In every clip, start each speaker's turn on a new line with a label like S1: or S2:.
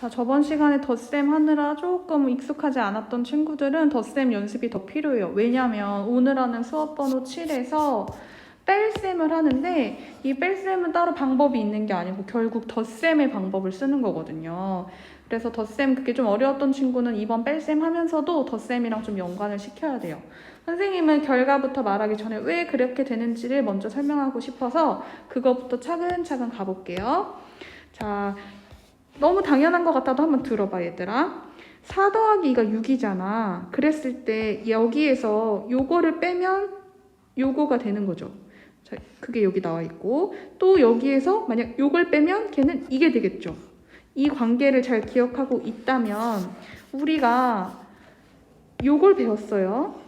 S1: 자, 저번 시간에 덧셈 하느라 조금 익숙하지 않았던 친구들은 덧셈 연습이 더 필요해요. 왜냐면 오늘 하는 수업 번호 7에서 뺄셈을 하는데 이 뺄셈은 따로 방법이 있는 게 아니고 결국 덧셈의 방법을 쓰는 거거든요. 그래서 덧셈 그게 좀 어려웠던 친구는 이번 뺄셈 하면서도 덧셈이랑 좀 연관을 시켜야 돼요. 선생님은 결과부터 말하기 전에 왜 그렇게 되는지를 먼저 설명하고 싶어서 그거부터 차근차근 가볼게요. 자, 너무 당연한 것 같아도 한번 들어봐 얘들아. 4 더하기가 6이잖아. 그랬을 때 여기에서 요거를 빼면 요거가 되는 거죠. 자, 그게 여기 나와 있고 또 여기에서 만약 요걸 빼면 걔는 이게 되겠죠. 이 관계를 잘 기억하고 있다면 우리가 요걸 배웠어요.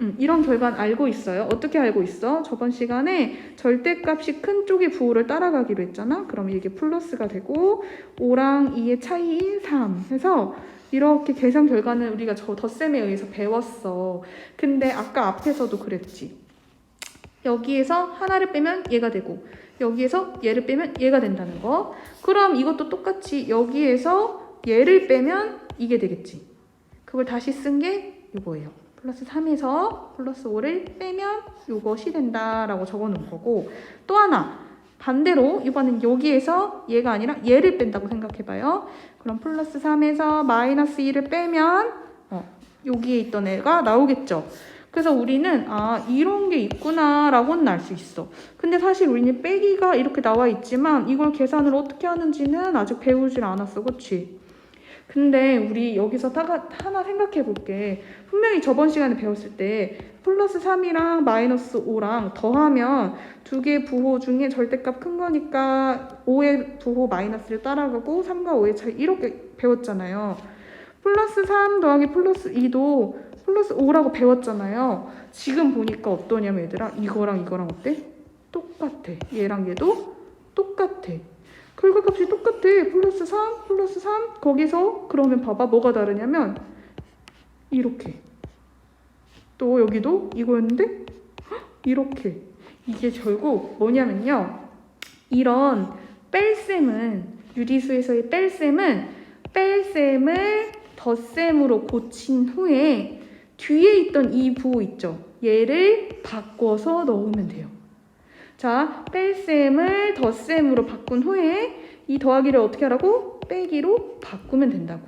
S1: 음, 이런 결과는 알고 있어요. 어떻게 알고 있어? 저번 시간에 절대값이 큰 쪽의 부호를 따라가기로 했잖아. 그럼 이게 플러스가 되고 5랑 2의 차이인 3 해서 이렇게 계산 결과는 우리가 저 덧셈에 의해서 배웠어. 근데 아까 앞에서도 그랬지. 여기에서 하나를 빼면 얘가 되고 여기에서 얘를 빼면 얘가 된다는 거. 그럼 이것도 똑같이 여기에서 얘를 빼면 이게 되겠지. 그걸 다시 쓴 게 이거예요. 플러스 3에서 플러스 5를 빼면 이것이 된다라고 적어 놓은 거고 또 하나 반대로 이번엔 여기에서 얘가 아니라 얘를 뺀다고 생각해봐요. 그럼 플러스 3에서 마이너스 2를 빼면 어, 여기에 있던 애가 나오겠죠. 그래서 우리는 아 이런 게 있구나라고는 알 수 있어. 근데 사실 우리는 빼기가 이렇게 나와 있지만 이걸 계산을 어떻게 하는지는 아직 배우질 않았어, 그렇지? 근데 우리 여기서 다가, 하나 생각해 볼게. 분명히 저번 시간에 배웠을 때 플러스 3이랑 마이너스 5랑 더하면 두 개의 부호 중에 절대값 큰 거니까 5의 부호 마이너스를 따라가고 3과 5의 차이 이렇게 배웠잖아요. 플러스 3 더하기 플러스 2도 플러스 5라고 배웠잖아요. 지금 보니까 어떠냐면 얘들아 이거랑 이거랑 어때? 똑같아. 얘랑 얘도 똑같아. 결과값이 똑같아. 플러스 3, 플러스 3. 거기서 그러면 봐봐. 뭐가 다르냐면 이렇게. 또 여기도 이거였는데 헉, 이렇게. 이게 결국 뭐냐면요. 이런 뺄셈은 유리수에서의 뺄셈은 뺄셈을 덧셈으로 고친 후에 뒤에 있던 이 부호 있죠. 얘를 바꿔서 넣으면 돼요. 자, 뺄셈을 덧셈으로 바꾼 후에 이 더하기를 어떻게 하라고? 빼기로 바꾸면 된다고.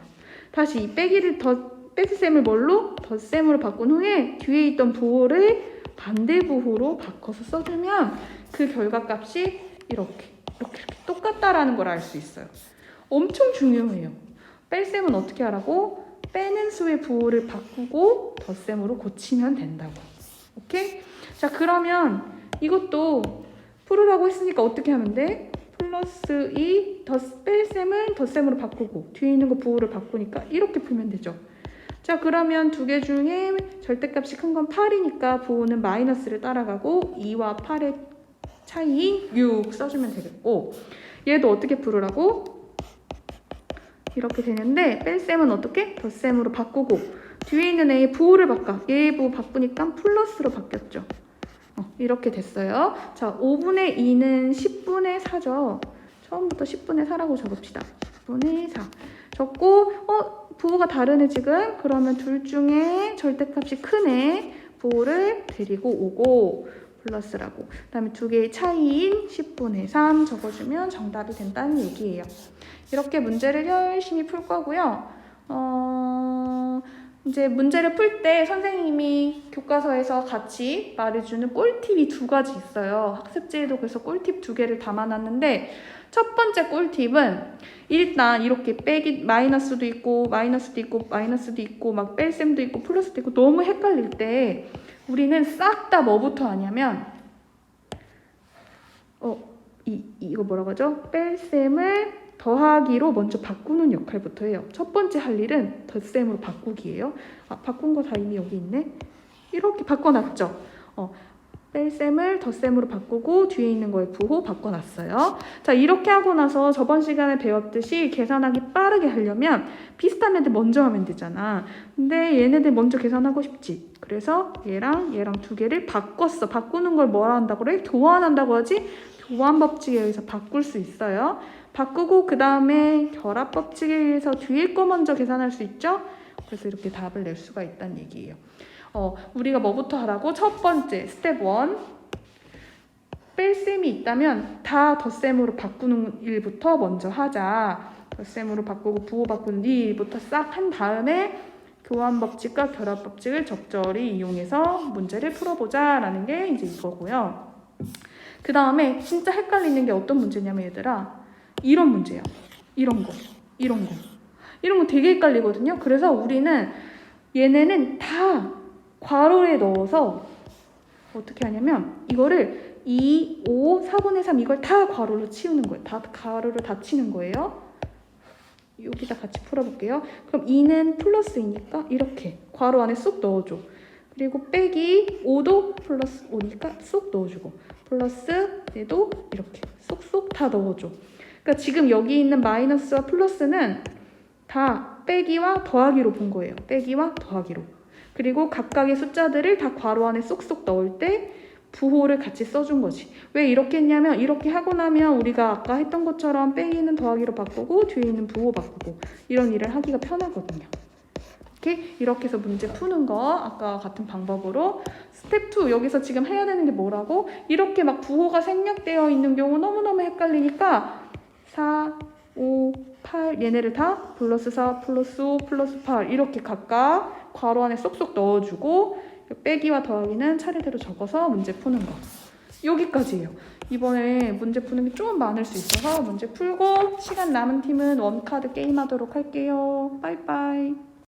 S1: 다시 이 빼기를 더 뺄셈을 뭘로? 덧셈으로 바꾼 후에 뒤에 있던 부호를 반대 부호로 바꿔서 써주면 그 결과값이 이렇게 이렇게, 이렇게 똑같다라는 걸 알 수 있어요. 엄청 중요해요. 뺄셈은 어떻게 하라고? 빼는 수의 부호를 바꾸고 덧셈으로 고치면 된다고. 오케이? 자, 그러면 이것도 풀으라고 했으니까 어떻게 하면 돼? 플러스 2 덧, 뺄셈을 덧셈으로 바꾸고 뒤에 있는 거 부호를 바꾸니까 이렇게 풀면 되죠. 자, 그러면 두 개 중에 절대값이 큰 건 8이니까 부호는 마이너스를 따라가고 2와 8의 차이인 6 써주면 되겠고 얘도 어떻게 풀으라고? 이렇게 되는데 뺄셈은 어떻게? 덧셈으로 바꾸고 뒤에 있는 A의 부호를 바꿔 얘의 부호 바꾸니까 플러스로 바뀌었죠. 어, 이렇게 됐어요. 자, 5분의 2는 10분의 4죠. 처음부터 10분의 4라고 적읍시다. 10분의 4. 적고 어, 부호가 다르네 지금. 그러면 둘 중에 절대값이 크네. 부호를 데리고 오고 플러스라고. 그 다음에 두 개의 차이인 10분의 3 적어주면 정답이 된다는 얘기예요. 이렇게 문제를 열심히 풀 거고요. 어, 이제 문제를 풀 때 선생님이 교과서에서 같이 말해주는 꿀팁이 두 가지 있어요. 학습지에도 그래서 꿀팁 두 개를 담아놨는데 첫 번째 꿀팁은 일단 이렇게 빼기 마이너스도 있고 마이너스도 있고 마이너스도 있고 막 뺄셈도 있고 플러스도 있고 너무 헷갈릴 때 우리는 싹 다 뭐부터 하냐면 어 이 이거 뭐라고 하죠? 뺄셈을 더하기로 먼저 바꾸는 역할부터 해요. 첫 번째 할 일은 덧셈으로 바꾸기예요. 아, 바꾼 거 다 이미 여기 있네. 이렇게 바꿔놨죠. 어, 뺄셈을 덧셈으로 바꾸고 뒤에 있는 거에 부호 바꿔놨어요. 자, 이렇게 하고 나서 저번 시간에 배웠듯이 계산하기 빠르게 하려면 비슷한 애들 먼저 하면 되잖아. 근데 얘네들 먼저 계산하고 싶지. 그래서 얘랑 얘랑 두 개를 바꿨어. 바꾸는 걸 뭐라 한다고 그래? 교환한다고 하지? 교환 법칙에 의해서 바꿀 수 있어요. 바꾸고 그 다음에 결합 법칙에 의해서 뒤에 거 먼저 계산할 수 있죠? 그래서 이렇게 답을 낼 수가 있다는 얘기예요. 어, 우리가 뭐부터 하라고? 첫 번째 스텝 1 뺄셈이 있다면 다 덧셈으로 바꾸는 일부터 먼저 하자. 덧셈으로 바꾸고 부호 이 일부터 싹 한 다음에 교환 법칙과 결합 법칙을 적절히 이용해서 문제를 풀어보자 라는 게 이제 이거고요. 그 다음에 진짜 헷갈리는 게 어떤 문제냐면 얘들아 이런 문제야. 이런 거, 이런 거, 이런 거 되게 헷갈리거든요. 그래서 우리는 얘네는 다 괄호에 넣어서 어떻게 하냐면 이거를 2, 5, 4분의 3 이걸 다 괄호로 치우는 거예요. 다 괄호를 다 치는 거예요. 여기다 같이 풀어볼게요. 그럼 2는 플러스이니까 이렇게 괄호 안에 쏙 넣어줘. 그리고 빼기 5도 플러스 5니까 쏙 넣어주고 플러스 얘도 이렇게 쏙쏙 다 넣어줘. 그러니까 지금 여기 있는 마이너스와 플러스는 다 빼기와 더하기로 본 거예요. 빼기와 더하기로. 그리고 각각의 숫자들을 다 괄호 안에 쏙쏙 넣을 때 부호를 같이 써준 거지. 왜 이렇게 했냐면 이렇게 하고 나면 우리가 아까 했던 것처럼 빼기는 더하기로 바꾸고 뒤에 있는 부호 바꾸고 이런 일을 하기가 편하거든요. 이렇게 이렇게 해서 문제 푸는 거 아까 같은 방법으로 스텝 2 여기서 지금 해야 되는 게 뭐라고? 이렇게 막 부호가 생략되어 있는 경우 너무너무 헷갈리니까 4, 5, 8 얘네를 다 플러스 4 플러스 5 플러스 8 이렇게 각각 괄호 안에 쏙쏙 넣어주고 빼기와 더하기는 차례대로 적어서 문제 푸는 거. 여기까지예요. 이번에 문제 푸는 게 좀 많을 수 있어서 문제 풀고 시간 남은 팀은 원카드 게임하도록 할게요. 빠이빠이